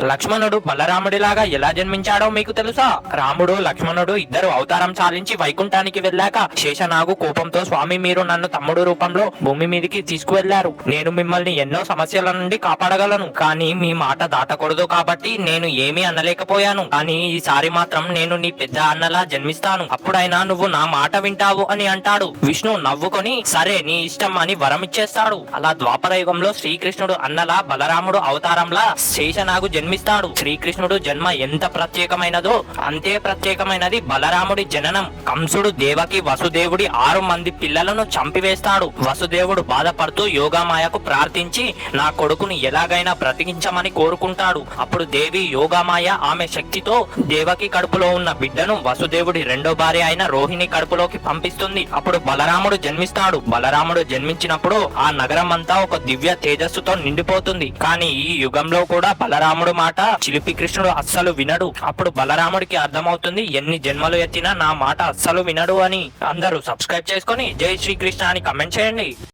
లక్ష్మణుడు బలరాముడిలాగా ఎలా జన్మించాడో మీకు తెలుసా? రాముడు లక్ష్మణుడు ఇద్దరు అవతారం చాలించి వైకుంఠానికి వెళ్ళాక శేషనాగు కోపంతో స్వామి మీరు నన్ను తమ్ముడు రూపంలో భూమి మీదకి తీసుకువెళ్ళారు. నేను మిమ్మల్ని ఎన్నో సమస్యల నుండి కాపాడగలను. కానీ మీ మాట దాటకూడదు కాబట్టి నేను ఏమీ అనలేకపోయాను. కానీ ఈసారి మాత్రం నేను నీ పెద్ద అన్నలా జన్మిస్తాను. అప్పుడైనా నువ్వు నా మాట వింటావు అని అంటాడు. విష్ణు నవ్వుకొని సరే నీ ఇష్టం అని వరం ఇచ్చేస్తాడు అలా ద్వాపర యుగంలో శ్రీకృష్ణుడు అన్నలా బలరాముడు అవతారంలా శేషనాగు జన్మిస్తాడు. శ్రీకృష్ణుడు జన్మ ఎంత ప్రత్యేకమైనదో అంతే ప్రత్యేకమైనది బలరాముడి జననం. కంసుడు దేవకి వసుదేవుడి ఆరు మంది పిల్లలను చంపివేస్తాడు. వసుదేవుడు బాధపడుతూ యోగామాయకు ప్రార్థించి నా కొడుకుని ఎలాగైనా బ్రతికించమని కోరుకుంటాడు. అప్పుడు దేవి యోగామాయ ఆమె శక్తితో దేవకి కడుపులో ఉన్న బిడ్డను వసుదేవుడి రెండో భార్య అయిన రోహిణి కడుపులోకి పంపిస్తుంది. అప్పుడు బలరాముడు జన్మిస్తాడు. బలరాముడు జన్మించినప్పుడు ఆ నగరం అంతా ఒక దివ్య తేజస్సుతో నిండిపోతుంది. కానీ ఈ యుగంలో కూడా బలరాముడు మాట చిలిపి కృష్ణుడు అస్సలు వినడు. అప్పుడు బలరాముడికి అర్థమవుతుంది ఎన్ని జన్మలు ఎత్తినా నా మాట అస్సలు వినడు అని. అందరూ సబ్స్క్రైబ్ చేసుకొని జై శ్రీకృష్ణ అని కమెంట్ చేయండి.